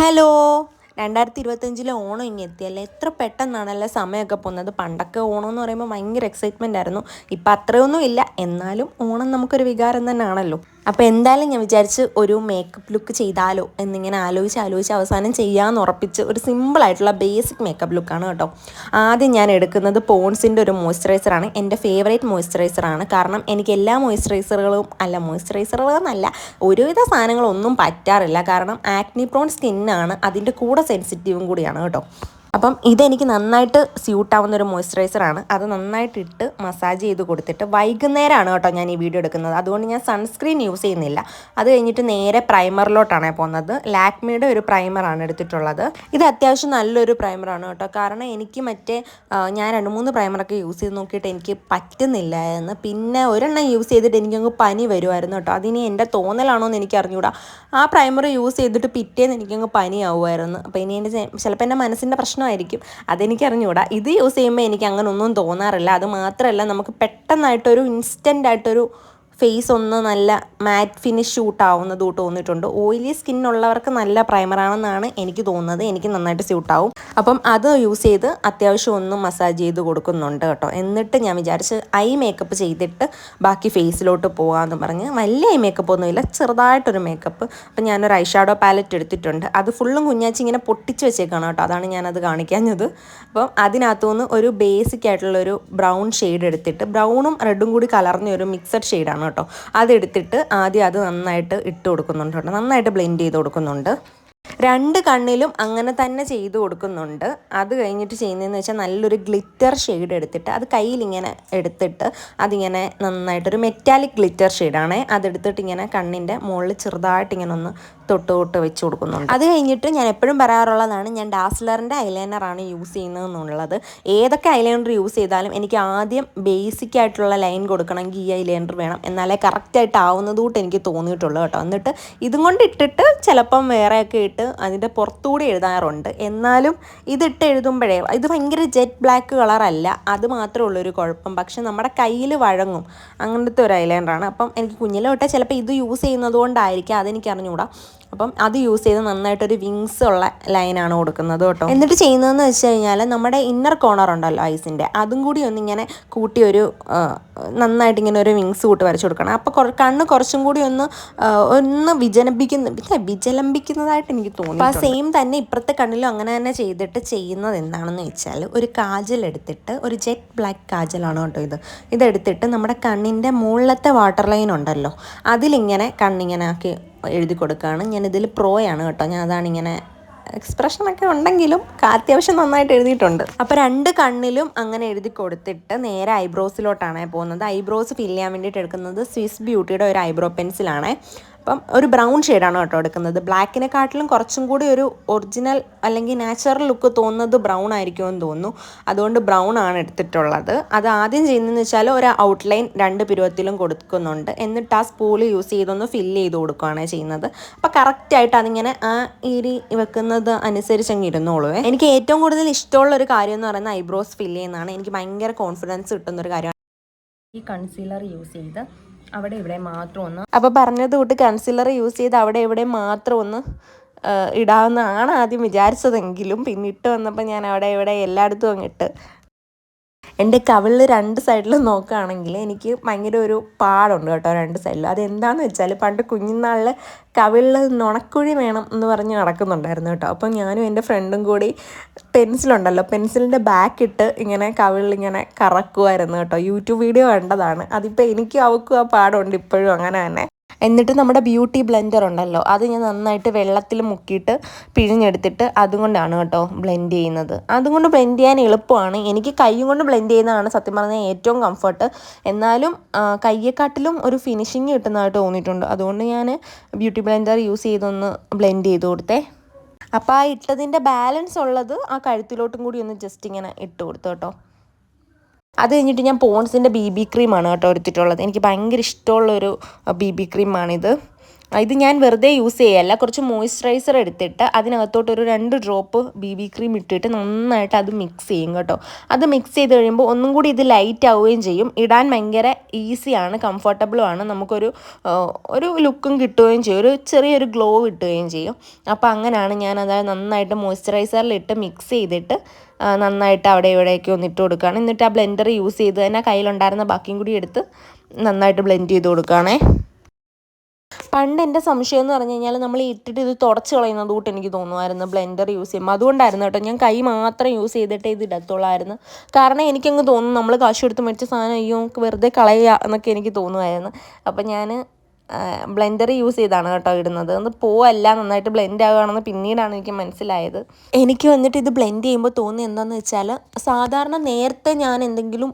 Hello. രണ്ടായിരത്തി ഇരുപത്തഞ്ചിലെ ഓണം ഇനി എത്തിയല്ലേ? എത്ര പെട്ടെന്നാണല്ലേ സമയമൊക്കെ പോകുന്നത്? പണ്ടൊക്കെ ഓണം എന്ന് പറയുമ്പോൾ ഭയങ്കര എക്സൈറ്റ്മെന്റ് ആയിരുന്നു. ഇപ്പം അത്രയൊന്നും ഇല്ല. എന്നാലും ഓണം നമുക്കൊരു വികാരം തന്നെയാണല്ലോ. അപ്പോൾ എന്തായാലും ഞാൻ വിചാരിച്ച് ഒരു മേക്കപ്പ് ലുക്ക് ചെയ്താലോ എന്നിങ്ങനെ ആലോചിച്ച് ആലോചിച്ച് അവസാനം ചെയ്യാമെന്ന് ഉറപ്പിച്ച് ഒരു സിമ്പിളായിട്ടുള്ള ബേസിക് മേക്കപ്പ് ലുക്കാണ് കേട്ടോ. ആദ്യം ഞാൻ എടുക്കുന്നത് പോൺസിന്റെ ഒരു മോയ്സ്ചറൈസറാണ് എന്റെ ഫേവറേറ്റ് മോയ്സ്ചറൈസറാണ് കാരണം എനിക്ക് എല്ലാ മോയ്സ്ചറൈസറുകളും അല്ല മോയ്സ്ചറൈസറുകൾ എന്നല്ല ഒരുവിധ സാധനങ്ങളൊന്നും പറ്റാറില്ല. കാരണം ആക്നി പ്രോൺ സ്കിന്നാണ് അതിന്റെ കൂടെ സെൻസിറ്റീവും കൂടിയാണ് കേട്ടോ. അപ്പം ഇതെനിക്ക് നന്നായിട്ട് സ്യൂട്ടാവുന്ന ഒരു മോയ്സ്ചറൈസറാണ്. അത് നന്നായിട്ട് ഇട്ട് മസാജ് ചെയ്ത് കൊടുത്തിട്ട് വൈകുന്നേരമാണ് കേട്ടോ ഞാൻ ഈ വീഡിയോ എടുക്കുന്നത്. അതുകൊണ്ട് ഞാൻ സൺസ്ക്രീൻ യൂസ് ചെയ്യുന്നില്ല. അത് കഴിഞ്ഞിട്ട് നേരെ പ്രൈമറിലോട്ടാണ് പോകുന്നത്. ലാക്മിയുടെ ഒരു പ്രൈമറാണ് എടുത്തിട്ടുള്ളത്. ഇത് അത്യാവശ്യം നല്ലൊരു പ്രൈമറാണ് കേട്ടോ. കാരണം എനിക്ക് മറ്റേ ഞാൻ രണ്ട് മൂന്ന് പ്രൈമറൊക്കെ യൂസ് ചെയ്ത് നോക്കിയിട്ട് എനിക്ക് പറ്റുന്നില്ലായിരുന്നു. പിന്നെ ഒരെണ്ണം യൂസ് ചെയ്തിട്ട് എനിക്കങ്ങ് പനി വരുമായിരുന്നു കേട്ടോ. അതിനി എന്റെ തോന്നലാണോ എന്ന് എനിക്ക് അറിഞ്ഞുകൂടാ ആ പ്രൈമർ യൂസ് ചെയ്തിട്ട് പിറ്റേന്ന് എനിക്കങ്ങ് പനിയാവുമായിരുന്നു അപ്പോൾ ഇനി എന്റെ ചിലപ്പോൾ എന്റെ മനസ്സിന്റെ പ്രശ്നമായിരിക്കും. അതെനിക്ക് അറിഞ്ഞുകൂടാ ഇത് യൂസ് ചെയ്യുമ്പോൾ എനിക്ക് അങ്ങനെ ഒന്നും തോന്നാറില്ല. അത് മാത്രമല്ല നമുക്ക് പെട്ടെന്നായിട്ടൊരു ഇൻസ്റ്റന്റ് ആയിട്ടൊരു ഫേസ് ഒന്ന് നല്ല മാറ്റ് ഫിനിഷ് ഷൂട്ട് ആവുന്നത് തോന്നിയിട്ടുണ്ട്. ഓയിലി സ്കിൻ ഉള്ളവർക്ക് നല്ല പ്രൈമറാണെന്നാണ് എനിക്ക് തോന്നുന്നത്. എനിക്ക് നന്നായിട്ട് സ്യൂട്ട് ആവും അപ്പം അത് യൂസ് ചെയ്ത് അത്യാവശ്യം ഒന്ന് മസാജ് ചെയ്ത് കൊടുക്കുന്നുണ്ട് കേട്ടോ. എന്നിട്ട് ഞാൻ വിചാരിച്ച് ഐ മേക്കപ്പ് ചെയ്തിട്ട് ബാക്കി ഫേസിലോട്ട് പോകാമെന്ന് പറഞ്ഞ് വലിയ ഐ മേക്കപ്പ് ഒന്നുമില്ല ചെറുതായിട്ടൊരു മേക്കപ്പ് അപ്പം ഞാനൊരു ഐ ഷാഡോ പാലറ്റ് എടുത്തിട്ടുണ്ട്. അത് ഫുള്ളും കുഞ്ഞാച്ചി ഇങ്ങനെ പൊട്ടിച്ച് വെച്ചേക്കാണ് കേട്ടോ. അതാണ് ഞാനത് കാണിക്കാഞ്ഞത്. അപ്പം അതിനകത്തുനിന്ന് ഒരു ബേസിക് ആയിട്ടുള്ളൊരു ബ്രൗൺ ഷെയ്ഡ് എടുത്തിട്ട് ബ്രൗണും റെഡും കൂടി കലർന്ന ഒരു മിക്സഡ് ഷെയ്ഡാണ് കേട്ടോ. അതെടുത്തിട്ട് ആദ്യം അത് നന്നായിട്ട് ഇട്ട് കൊടുക്കുന്നുണ്ട് കേട്ടോ. നന്നായിട്ട് ബ്ലെൻഡ് ചെയ്ത് കൊടുക്കുന്നുണ്ട്. രണ്ട് കണ്ണിലും അങ്ങനെ തന്നെ ചെയ്ത് കൊടുക്കുന്നുണ്ട്. അത് കഴിഞ്ഞിട്ട് ചെയ്യുന്നതെന്ന് വെച്ചാൽ നല്ലൊരു ഗ്ലിറ്റർ ഷെയ്ഡ് എടുത്തിട്ട് അത് കയ്യിലിങ്ങനെ എടുത്തിട്ട് അതിങ്ങനെ നന്നായിട്ടൊരു മെറ്റാലിക് ഗ്ലിറ്റർ ഷെയ്ഡാണേ അതെടുത്തിട്ട് ഇങ്ങനെ കണ്ണിന്റെ മുകളിൽ ചെറുതായിട്ട് ഇങ്ങനെ ഒന്ന് തൊട്ട് തൊട്ട് വെച്ച് കൊടുക്കുന്നുണ്ട്. അത് കഴിഞ്ഞിട്ട് ഞാൻ എപ്പോഴും പറയാറുള്ളതാണ് ഞാൻ ഡാസ്ലറിന്റെ ഐലൈനറാണ് യൂസ് ചെയ്യുന്നത് എന്നുള്ളത് ഏതൊക്കെ ഐലൈനർ യൂസ് ചെയ്താലും എനിക്ക് ആദ്യം ബേസിക് ആയിട്ടുള്ള ലൈൻ കൊടുക്കണമെങ്കിൽ ഈ ഐലൈനർ വേണം. എന്നാലേ കറക്റ്റായിട്ട് ആവുന്നതുകൊണ്ട് എനിക്ക് തോന്നിയിട്ടുള്ളൂ കേട്ടോ. എന്നിട്ട് ഇതും കൊണ്ട് ഇട്ടിട്ട് ചിലപ്പം വേറെയൊക്കെ ഇട്ട് അതിന്റെ പുറത്തുകൂടി എഴുതാറുണ്ട്. എന്നാലും ഇതിട്ട് എഴുതുമ്പോഴേ ഇത് ഭയങ്കര ജെറ്റ് ബ്ലാക്ക് കളറല്ല. അത് മാത്രമേ ഉള്ളൊരു കുഴപ്പം. പക്ഷെ നമ്മുടെ കയ്യിൽ വഴങ്ങും. അങ്ങനത്തെ ഒരു ഐലൈനറാണ്. അപ്പം എനിക്ക് കുഞ്ഞിലോട്ടെ ചിലപ്പോൾ ഇത് യൂസ് ചെയ്യുന്നത് കൊണ്ടായിരിക്കും. അതെനിക്ക് അറിഞ്ഞുകൂടാ അപ്പം അത് യൂസ് ചെയ്ത് നന്നായിട്ടൊരു വിങ്സ് ഉള്ള ലൈനാണ് കൊടുക്കുന്നത് കേട്ടോ. എന്നിട്ട് ചെയ്യുന്നതെന്ന് വെച്ച് കഴിഞ്ഞാൽ നമ്മുടെ ഇന്നർ കോർണർ ഉണ്ടല്ലോ ഐസിന്റെ അതും കൂടി ഒന്നിങ്ങനെ കൂട്ടി ഒരു നന്നായിട്ട് ഇങ്ങനെ ഒരു വിങ്സ് കൂട്ടി വരച്ചു കൊടുക്കണം. അപ്പോൾ കുറ കണ്ണ് കുറച്ചും കൂടി ഒന്ന് ഒന്ന് വിജനപ്പിക്കുന്ന പിന്നെ വിജലംബിക്കുന്നതായിട്ട് എനിക്ക് തോന്നി അപ്പോൾ ആ സെയിം തന്നെ ഇപ്പുറത്തെ കണ്ണിലും അങ്ങനെ തന്നെ ചെയ്തിട്ട് ചെയ്യുന്നത് എന്താണെന്ന് വെച്ചാൽ ഒരു കാജൽ എടുത്തിട്ട് ഒരു ജെറ്റ് ബ്ലാക്ക് കാജലാണ് കേട്ടോ ഇത്. ഇതെടുത്തിട്ട് നമ്മുടെ കണ്ണിന്റെ മുകളിലത്തെ വാട്ടർ ലൈൻ ഉണ്ടല്ലോ. അതിലിങ്ങനെ കണ്ണിങ്ങനെ ആക്കി എഴുതി കൊടുക്കുകയാണ് ഞാൻ ഇതിൽ പ്രോയാണ് കേട്ടോ. ഞാൻ അതാണ് ഇങ്ങനെ എക്സ്പ്രഷനൊക്കെ ഉണ്ടെങ്കിലും അത്യാവശ്യം നന്നായിട്ട് എഴുതിയിട്ടുണ്ട്. അപ്പോൾ രണ്ട് കണ്ണിലും അങ്ങനെ എഴുതി കൊടുത്തിട്ട് നേരെ ഐബ്രോസിലോട്ടാണ് പോകുന്നത്. ഐബ്രോസ് ഫില്ല് ചെയ്യാൻ വേണ്ടിയിട്ട് എടുക്കുന്നത് സ്വിസ് ബ്യൂട്ടിയുടെ ഒരു ഐബ്രോ പെൻസിലാണ് അപ്പം ഒരു ബ്രൗൺ ഷെയ്ഡാണ് കേട്ടോ എടുക്കുന്നത്. ബ്ലാക്കിനെക്കാട്ടിലും കുറച്ചും കൂടി ഒരു ഒറിജിനൽ അല്ലെങ്കിൽ നാച്ചുറൽ ലുക്ക് തോന്നുന്നത് ബ്രൗൺ ആയിരിക്കുമെന്ന് തോന്നുന്നു. അതുകൊണ്ട് ബ്രൗൺ ആണ് എടുത്തിട്ടുള്ളത്. അത് ആദ്യം ചെയ്യുന്നതെന്ന് വെച്ചാൽ ഒരു ഔട്ട്ലൈൻ രണ്ട് പിരുവത്തിലും കൊടുക്കുന്നുണ്ട്. എന്നിട്ട് ആ സ്പൂൾ യൂസ് ചെയ്തൊന്ന് ഫില്ല് ചെയ്ത് കൊടുക്കുകയാണ് ചെയ്യുന്നത്. അപ്പോൾ കറക്റ്റായിട്ട് അതിങ്ങനെ ആ ഇരി വെക്കുന്നത് അനുസരിച്ച് അങ്ങ് ഇരുന്നോളൂ എനിക്ക് ഏറ്റവും കൂടുതൽ ഇഷ്ടമുള്ള ഒരു കാര്യം എന്ന് പറയുന്നത് ഐബ്രോസ് ഫില്ല് ചെയ്യുന്നതാണ്. എനിക്ക് ഭയങ്കര കോൺഫിഡൻസ് കിട്ടുന്ന ഒരു കാര്യമാണ് ഈ കൺസീലർ യൂസ് ചെയ്ത്. അവിടെ ഇവിടെ മാത്രം ഒന്ന് അപ്പോൾ പറഞ്ഞത് കൂട്ട് കൺസീലർ യൂസ് ചെയ്ത് അവിടെ ഇവിടെ മാത്രം ഒന്ന് ഇടാവുന്നതാണ് ആദ്യം വിചാരിച്ചതെങ്കിലും പിന്നെ ഇട്ട് വന്നപ്പോൾ ഞാൻ അവിടെ ഇവിടെ എല്ലായിടത്തും അങ്ങിട്ട് എന്റെ കവിളിൽ രണ്ട് സൈഡിലും നോക്കുകയാണെങ്കിൽ എനിക്ക് ഭയങ്കര ഒരു പാടുണ്ട് കേട്ടോ രണ്ട് സൈഡിലും അതെന്താണെന്ന് വെച്ചാൽ പണ്ട് കുഞ്ഞുനാളിൽ കവിളിൽ നുണക്കുഴി വേണം എന്ന് പറഞ്ഞ് നടക്കുന്നുണ്ടായിരുന്നു കേട്ടോ. അപ്പം ഞാനും എന്റെ ഫ്രണ്ടും കൂടി പെൻസിലുണ്ടല്ലോ. പെൻസിലിന്റെ ബാക്ക് ഇട്ട് ഇങ്ങനെ കവിളിൽ ഇങ്ങനെ കറക്കുമായിരുന്നു കേട്ടോ. യൂട്യൂബ് വീഡിയോ കണ്ടതാണ്. അതിപ്പോൾ എനിക്കും അവക്കും ആ പാടുണ്ട് ഇപ്പോഴും അങ്ങനെ തന്നെ. എന്നിട്ട് നമ്മുടെ ബ്യൂട്ടി ബ്ലെൻഡർ ഉണ്ടല്ലോ. അത് ഞാൻ നന്നായിട്ട് വെള്ളത്തിൽ മുക്കിയിട്ട് പിഴിഞ്ഞെടുത്തിട്ട് അതുകൊണ്ടാണ് കേട്ടോ ബ്ലെൻഡ് ചെയ്യുന്നത്. അതുകൊണ്ട് ബ്ലെൻഡ് ചെയ്യാൻ എളുപ്പമാണ്. എനിക്ക് കൈ കൊണ്ട് ബ്ലെൻഡ് ചെയ്യുന്നതാണ് സത്യം പറഞ്ഞാൽ ഏറ്റവും കംഫർട്ട് എന്നാലും കയ്യെക്കാട്ടിലും ഒരു ഫിനിഷിങ് കിട്ടുന്നതായിട്ട് തോന്നിയിട്ടുണ്ട്. അതുകൊണ്ട് ഞാൻ ബ്യൂട്ടി ബ്ലെൻഡർ യൂസ് ചെയ്തൊന്ന് ബ്ലെൻഡ് ചെയ്ത് കൊടുത്തേ. അപ്പോൾ ആ ഇട്ടതിന്റെ ബാലൻസ് ഉള്ളത് ആ കഴുത്തിലോട്ടും കൂടി ഒന്ന് ജസ്റ്റ് ഇങ്ങനെ ഇട്ട് കൊടുത്തു കേട്ടോ. അത് കഴിഞ്ഞിട്ട് ഞാൻ പോൺസിന്റെ ബി ബി ക്രീമാണ് കേട്ടോ എടുത്തിട്ടുള്ളത്. എനിക്ക് ഭയങ്കര ഇഷ്ടമുള്ളൊരു ബി ബി ക്രീമാണിത് ഇത് ഞാൻ വെറുതെ യൂസ് ചെയ്യല്ല. കുറച്ച് മോയ്സ്ചറൈസർ എടുത്തിട്ട് അതിനകത്തോട്ട് ഒരു രണ്ട് ഡ്രോപ്പ് ബി ബി ക്രീം ഇട്ടിട്ട് നന്നായിട്ട് അത് മിക്സ് ചെയ്യും കേട്ടോ. അത് മിക്സ് ചെയ്ത് കഴിയുമ്പോൾ ഒന്നും കൂടി ഇത് ലൈറ്റ് ആവുകയും ചെയ്യും. ഇടാൻ ഭയങ്കര ഈസിയാണ് കംഫർട്ടബിളുമാണ് നമുക്കൊരു ഒരു ലുക്കും കിട്ടുകയും ചെയ്യും. ഒരു ചെറിയൊരു ഗ്ലോ കിട്ടുകയും ചെയ്യും. അപ്പോൾ അങ്ങനെയാണ് ഞാൻ അതായത് നന്നായിട്ട് മോയ്സ്ചറൈസറിൽ ഇട്ട് മിക്സ് ചെയ്തിട്ട് നന്നായിട്ട് അവിടെ ഇവിടെയൊക്കെ ഒന്ന് ഇട്ട് കൊടുക്കുകയാണ്. എന്നിട്ട് ആ ബ്ലെൻഡർ യൂസ് ചെയ്ത് തന്നെ കയ്യിലുണ്ടായിരുന്ന ബാക്കിയും കൂടി എടുത്ത് നന്നായിട്ട് ബ്ലെൻഡ് ചെയ്ത് കൊടുക്കുകയാണേ. പണ്ട് എന്റെ സംശയം എന്ന് പറഞ്ഞു കഴിഞ്ഞാൽ നമ്മൾ ഇട്ടിട്ട് ഇത് തുടച്ച് കളയുന്നത് കൂട്ട് എനിക്ക് തോന്നുമായിരുന്നു ബ്ലെൻഡർ യൂസ് ചെയ്യുമ്പോൾ. അതുകൊണ്ടായിരുന്നു കേട്ടോ. ഞാൻ കൈ മാത്രം യൂസ് ചെയ്തിട്ടേ ഇത് ഇടത്തുള്ളായിരുന്നു. കാരണം എനിക്കങ്ങ് തോന്നുന്നു നമ്മൾ കാശ് കൊടുത്ത് മേടിച്ച സാധനം അയ്യോ വെറുതെ കളയുക എന്നൊക്കെ എനിക്ക് തോന്നുമായിരുന്നു. അപ്പം ഞാൻ ബ്ലെൻഡർ യൂസ് ചെയ്താണ് കേട്ടോ ഇടുന്നത്. അത് പോവല്ല നന്നായിട്ട് ബ്ലെൻഡ് ആവുകയാണെന്ന് പിന്നീടാണ് എനിക്ക് മനസ്സിലായത്. എനിക്ക് വന്നിട്ട് ഇത് ബ്ലെൻഡ് ചെയ്യുമ്പോൾ തോന്നി എന്താണെന്ന് വെച്ചാൽ സാധാരണ നേരത്തെ ഞാൻ എന്തെങ്കിലും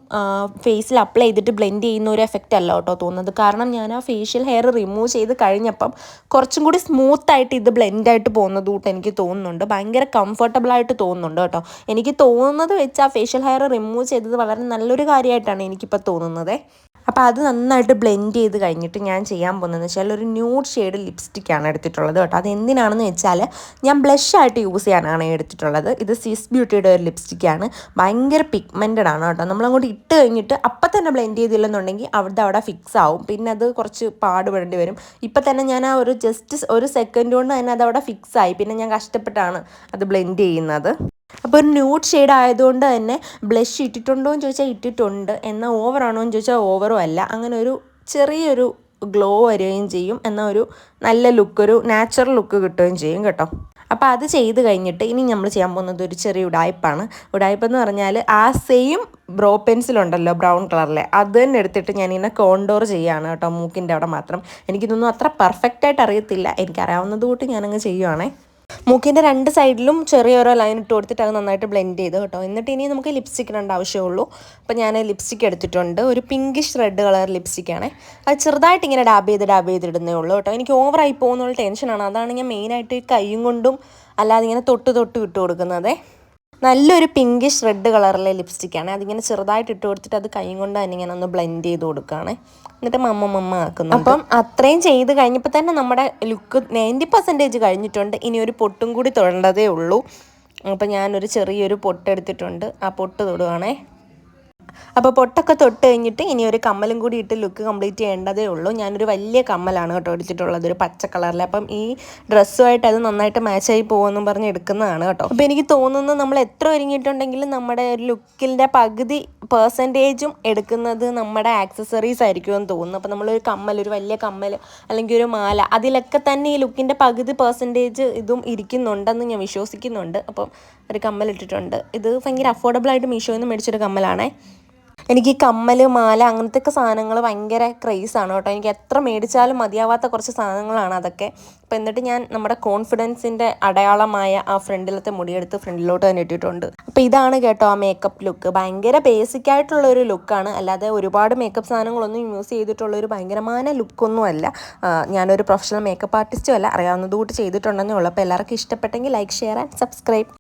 ഫേസിൽ അപ്ലൈ ചെയ്തിട്ട് ബ്ലെൻഡ് ചെയ്യുന്ന ഒരു എഫക്റ്റ് അല്ല കേട്ടോ തോന്നുന്നത്. കാരണം ഞാൻ ആ ഫേഷ്യൽ ഹെയർ റിമൂവ് ചെയ്ത് കഴിഞ്ഞപ്പം കുറച്ചും കൂടി സ്മൂത്ത് ആയിട്ട് ഇത് ബ്ലെൻഡ് ആയിട്ട് പോകുന്നത് കൂട്ട് എനിക്ക് തോന്നുന്നുണ്ട്. ഭയങ്കര കംഫർട്ടബിൾ ആയിട്ട് തോന്നുന്നുണ്ട് കേട്ടോ. എനിക്ക് തോന്നുന്നത് വെച്ച് ആ ഫേഷ്യൽ ഹെയർ റിമൂവ് ചെയ്തത് വളരെ നല്ലൊരു കാര്യമായിട്ടാണ് എനിക്കിപ്പോൾ തോന്നുന്നത്. അപ്പോൾ അത് നന്നായിട്ട് ബ്ലെൻഡ് ചെയ്ത് കഴിഞ്ഞിട്ട് ഞാൻ ചെയ്യാൻ പോകുന്നതെന്ന് വെച്ചാൽ ഒരു ന്യൂഡ് ഷെയ്ഡ് ലിപ്സ്റ്റിക്കാണ് എടുത്തിട്ടുള്ളത് കേട്ടോ. അത് എന്തിനാണെന്ന് വെച്ചാൽ ഞാൻ ബ്ലഷ് ആയിട്ട് യൂസ് ചെയ്യാനാണ് എടുത്തിട്ടുള്ളത്. ഇത് സിസ് ബ്യൂട്ടിയുടെ ഒരു ലിപ്സ്റ്റിക്കാണ് ഭയങ്കര പിഗ്മെന്റഡ് ആണ് കേട്ടോ. നമ്മളങ്ങോട്ട് ഇട്ട് കഴിഞ്ഞിട്ട് അപ്പം തന്നെ ബ്ലെൻഡ് ചെയ്തില്ലെന്നുണ്ടെങ്കിൽ അവിടെ അവിടെ ഫിക്സ് ആവും. പിന്നെ അത് കുറച്ച് പാടുപെടേണ്ടി വരും. ഇപ്പം തന്നെ ഞാൻ ആ ഒരു ജസ്റ്റ് ഒരു സെക്കൻഡ് കൊണ്ട് തന്നെ അത് അവിടെ ഫിക്സ് ആയി. പിന്നെ ഞാൻ കഷ്ടപ്പെട്ടാണ് അത് ബ്ലെൻഡ് ചെയ്യുന്നത്. അപ്പോൾ ഒരു ന്യൂഡ് ഷെയ്ഡ് ആയതുകൊണ്ട് തന്നെ ബ്ലഷ് ഇട്ടിട്ടുണ്ടോ എന്ന് ചോദിച്ചാൽ ഇട്ടിട്ടുണ്ട്. എന്നാൽ ഓവറാണോ എന്ന് ചോദിച്ചാൽ ഓവറും അല്ല. അങ്ങനെ ഒരു ചെറിയൊരു ഗ്ലോ വരികയും ചെയ്യും. എന്നാൽ ഒരു നല്ല ലുക്ക് ഒരു നാച്ചുറൽ ലുക്ക് കിട്ടുകയും ചെയ്യും കേട്ടോ. അപ്പോൾ അത് ചെയ്ത് കഴിഞ്ഞിട്ട് ഇനി നമ്മൾ ചെയ്യാൻ പോകുന്നത് ഒരു ചെറിയ ഉടായ്പാണ്. ഉടായ്പ എന്ന് പറഞ്ഞാൽ ആ സെയിം ബ്രോ പെൻസിലുണ്ടല്ലോ ബ്രൗൺ കളറിലെ അത് തന്നെ എടുത്തിട്ട് ഞാൻ ഞാനിങ്ങനെ കോണ്ടോർ ചെയ്യുകയാണ് കേട്ടോ മൂക്കിന്റെ അവിടെ മാത്രം. എനിക്കിതൊന്നും അത്ര പെർഫെക്റ്റായിട്ട് അറിയത്തില്ല. എനിക്കറിയാവുന്നത് കൂട്ടി ഞാനങ്ങ് ചെയ്യുവാണേ. മൂക്കിന്റെ രണ്ട് സൈഡിലും ചെറിയൊരു ലൈൻ ഇട്ട് കൊടുത്തിട്ട് അത് നന്നായിട്ട് ബ്ലെൻഡ് ചെയ്ത് കേട്ടോ. എന്നിട്ട് ഇനി നമുക്ക് ലിപ്സ്റ്റിക് ഇടേണ്ട ആവശ്യമുള്ളൂ. അപ്പോൾ ഞാൻ ലിപ്സ്റ്റിക് എടുത്തിട്ടുണ്ട്. ഒരു പിങ്കിഷ് റെഡ് കളർ ലിപ്സ്റ്റിക്കാണ് അത് ചെറുതായിട്ട് ഇങ്ങനെ ഡാബ് ചെയ്ത് ഡാബ് ചെയ്ത് ഇടുന്നേ ഉള്ളൂ കേട്ടോ. എനിക്ക് ഓവറായി പോകുന്നുള്ള ടെൻഷനാണ് അതാണ് ഞാൻ മെയിനായിട്ട് കൈയും കൊണ്ടും അല്ലാതെ ഇങ്ങനെ തൊട്ട് തൊട്ട് വിട്ട് കൊടുക്കുന്നതേ. നല്ലൊരു പിങ്കിഷ് റെഡ് കളറിലെ ലിപ്സ്റ്റിക്കാണ് അതിങ്ങനെ ചെറുതായിട്ട് ഇട്ട് കൊടുത്തിട്ട് അത് കൈ കൊണ്ട് തന്നെ ഇങ്ങനെ ഒന്ന് ബ്ലെൻഡ് ചെയ്ത് കൊടുക്കുകയാണ് എന്നിട്ട് മമ്മ മമ്മ ആക്കുന്നു അപ്പം അത്രയും ചെയ്ത് കഴിഞ്ഞപ്പോൾ തന്നെ നമ്മുടെ ലുക്ക് നയന്റി പെർസെന്റേജ് കഴിഞ്ഞിട്ടുണ്ട്. ഇനി ഒരു പൊട്ടും കൂടി തൊടേണ്ടതേ ഉള്ളൂ. അപ്പം ഞാനൊരു ചെറിയൊരു പൊട്ടെടുത്തിട്ടുണ്ട്. ആ പൊട്ട് തൊടുവാണേ. അപ്പോൾ പൊട്ടൊക്കെ തൊട്ട് കഴിഞ്ഞിട്ട് ഇനി ഒരു കമ്മലും കൂടി ഇട്ട് ലുക്ക് കംപ്ലീറ്റ് ചെയ്യേണ്ടതേ ഉള്ളൂ. ഞാനൊരു വലിയ കമ്മലാണ് കേട്ടോ എടുത്തിട്ടുള്ളത് ഒരു പച്ച കളറിൽ അപ്പം ഈ ഡ്രസ്സുമായിട്ട് അത് നന്നായിട്ട് മാച്ച് മാച്ചായി പോകുമെന്നും പറഞ്ഞ് എടുക്കുന്നതാണ് കേട്ടോ. അപ്പോൾ എനിക്ക് തോന്നുന്നു നമ്മൾ എത്ര ഒരുങ്ങിയിട്ടുണ്ടെങ്കിലും നമ്മുടെ ലുക്കിന്റെ പകുതി പെർസെന്റേജും എടുക്കുന്നത് നമ്മുടെ ആക്സസറീസ് ആയിരിക്കും എന്ന് തോന്നുന്നു. അപ്പോൾ നമ്മളൊരു കമ്മൽ ഒരു വലിയ കമ്മൽ അല്ലെങ്കിൽ ഒരു മാല അതിലൊക്കെ തന്നെ ഈ ലുക്കിന്റെ പകുതി പെർസെന്റേജ് ഇതും ഇരിക്കുന്നുണ്ടെന്ന് ഞാൻ വിശ്വസിക്കുന്നുണ്ട്. അപ്പം ഒരു കമ്മൽ ഇട്ടിട്ടുണ്ട്. ഇത് ഭയങ്കര അഫോർഡബിൾ ആയിട്ട് മീഷോയിൽ നിന്ന് മേടിച്ചൊരു കമ്മലാണേ. എനിക്ക് ഈ കമ്മൽ മാല അങ്ങനത്തെ ഒക്കെ സാധനങ്ങൾ ഭയങ്കര ക്രേസാണ് കേട്ടോ. എനിക്ക് എത്ര മേടിച്ചാലും മതിയാവാത്ത കുറച്ച് സാധനങ്ങളാണ് അതൊക്കെ. അപ്പോൾ എന്നിട്ട് ഞാൻ നമ്മുടെ കോൺഫിഡൻസിന്റെ അടയാളമായ ആ ഫ്രണ്ടിലത്തെ മുടിയെടുത്ത് ഫ്രണ്ടിലോട്ട് തന്നെ ഇട്ടിട്ടുണ്ട്. അപ്പോൾ ഇതാണ് കേട്ടോ ആ മേക്കപ്പ് ലുക്ക് ഭയങ്കര ബേസിക് ആയിട്ടുള്ള ഒരു ലുക്കാണ് അല്ലാതെ ഒരുപാട് മേക്കപ്പ് സാധനങ്ങളൊന്നും യൂസ് ചെയ്തിട്ടുള്ള ഒരു ഭയങ്കരമായ ലുക്കൊന്നും അല്ല. ഞാനൊരു പ്രൊഫഷണൽ മേക്കപ്പ് ആർട്ടിസ്റ്റും അല്ല. അറിയാവുന്നത് കൂട്ട് ചെയ്തിട്ടുണ്ടെന്നേ ഉള്ളൂ. അപ്പോൾ എല്ലാവർക്കും ഇഷ്ടപ്പെട്ടെങ്കിൽ ലൈക്ക് ഷെയർ ആൻഡ് സബ്സ്ക്രൈബ്